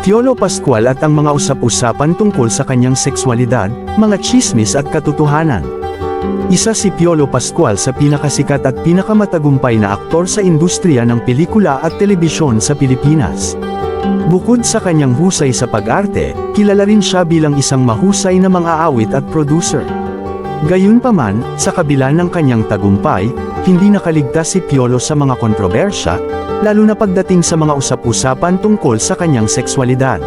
Piolo Pascual at ang mga usap-usapan tungkol sa kanyang sexualidad, mga chismis at katotohanan. Isa si Piolo Pascual sa pinakasikat at pinakamatagumpay na aktor sa industriya ng pelikula at telebisyon sa Pilipinas. Bukod sa kanyang husay sa pag-arte, kilala rin siya bilang isang mahusay na mang-aawit at producer. Gayunpaman, sa kabila ng kanyang tagumpay, hindi nakaligtas si Piolo sa mga kontrobersya, lalo na pagdating sa mga usap-usapan tungkol sa kanyang sexualidad.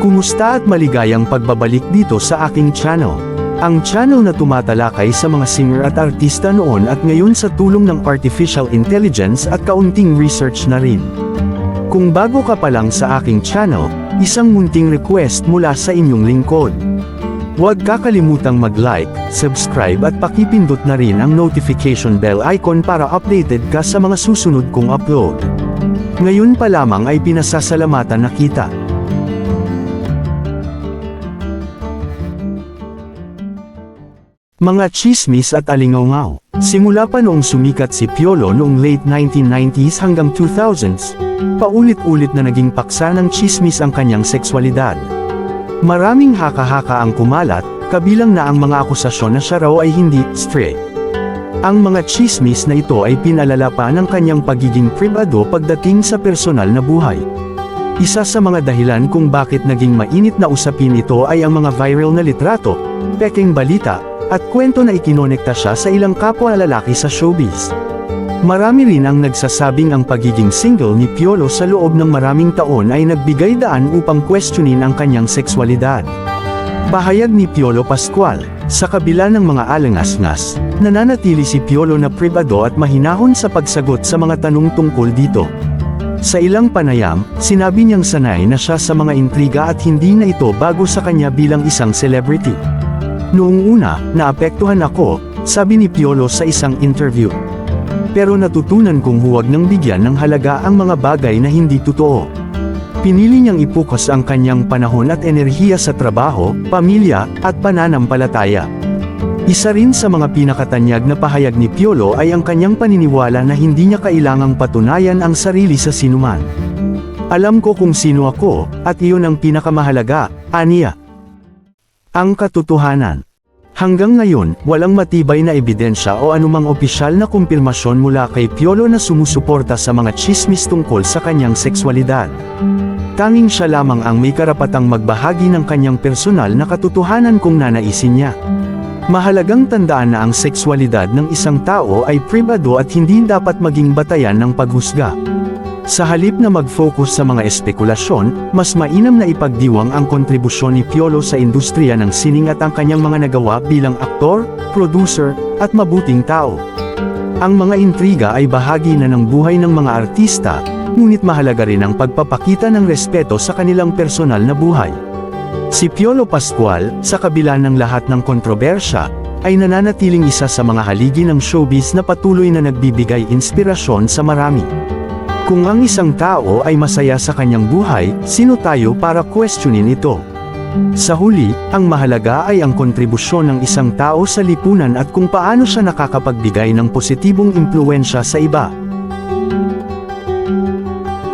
Kumusta at maligayang pagbabalik dito sa aking channel. Ang channel na tumatalakay sa mga singer at artista noon at ngayon sa tulong ng artificial intelligence at kaunting research na rin. Kung bago ka pa lang sa aking channel, isang munting request mula sa inyong lingkod. Huwag kakalimutang mag-like, subscribe at pakipindot na rin ang notification bell icon para updated ka sa mga susunod kong upload. Ngayon pa lamang ay pinasasalamatan na kita. Mga chismis at alingaw Simula pa noong sumikat si Piolo noong late 1990s hanggang 2000s, paulit-ulit na naging paksa ng chismis ang kanyang sexualidad. Maraming haka-haka ang kumalat, kabilang na ang mga akusasyon na siya raw ay hindi straight. Ang mga chismis na ito ay pinalala pa ng kanyang pagiging privado pagdating sa personal na buhay. Isa sa mga dahilan kung bakit naging mainit na usapin ito ay ang mga viral na litrato, peking balita, at kwento na ikinonekta siya sa ilang kapwa lalaki sa showbiz. Marami rin ang nagsasabing ang pagiging single ni Piolo sa loob ng maraming taon ay nagbigay daan upang questionin ang kanyang sexualidad. Pahayag ni Piolo Pascual, sa kabila ng mga alangas-ngas, nananatili si Piolo na privado at mahinahon sa pagsagot sa mga tanong tungkol dito. Sa ilang panayam, sinabi niyang sanay na siya sa mga intriga at hindi na ito bago sa kanya bilang isang celebrity. Noong una, naapektuhan ako, sabi ni Piolo sa isang interview. Pero natutunan kong huwag nang bigyan ng halaga ang mga bagay na hindi totoo. Pinili niyang ipukas ang kanyang panahon at enerhiya sa trabaho, pamilya, at pananampalataya. Isa rin sa mga pinakatanyag na pahayag ni Piolo ay ang kanyang paniniwala na hindi niya kailangang patunayan ang sarili sa sinuman. Alam ko kung sino ako, at iyon ang pinakamahalaga, aniya. Ang katotohanan. Hanggang ngayon, walang matibay na ebidensya o anumang opisyal na kumpirmasyon mula kay Piolo na sumusuporta sa mga chismis tungkol sa kanyang sexualidad. Tanging siya lamang ang may karapatang magbahagi ng kanyang personal na katotohanan kung nanaisin niya. Mahalagang tandaan na ang sexualidad ng isang tao ay pribado at hindi dapat maging batayan ng paghusga. Sa halip na mag-focus sa mga espekulasyon, mas mainam na ipagdiwang ang kontribusyon ni Piolo sa industriya ng sining at ang kanyang mga nagawa bilang aktor, producer, at mabuting tao. Ang mga intriga ay bahagi na ng buhay ng mga artista, ngunit mahalaga rin ang pagpapakita ng respeto sa kanilang personal na buhay. Si Piolo Pascual, sa kabila ng lahat ng kontrobersya, ay nananatiling isa sa mga haligi ng showbiz na patuloy na nagbibigay inspirasyon sa marami. Kung ang isang tao ay masaya sa kanyang buhay, sino tayo para questionin ito? Sa huli, ang mahalaga ay ang kontribusyon ng isang tao sa lipunan at kung paano siya nakakapagbigay ng positibong impluensya sa iba.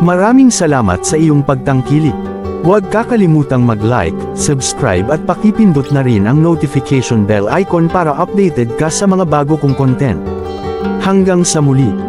Maraming salamat sa iyong pagtangkilik. Huwag kakalimutang mag-like, subscribe at pakipindot na rin ang notification bell icon para updated ka sa mga bago kong content. Hanggang sa muli.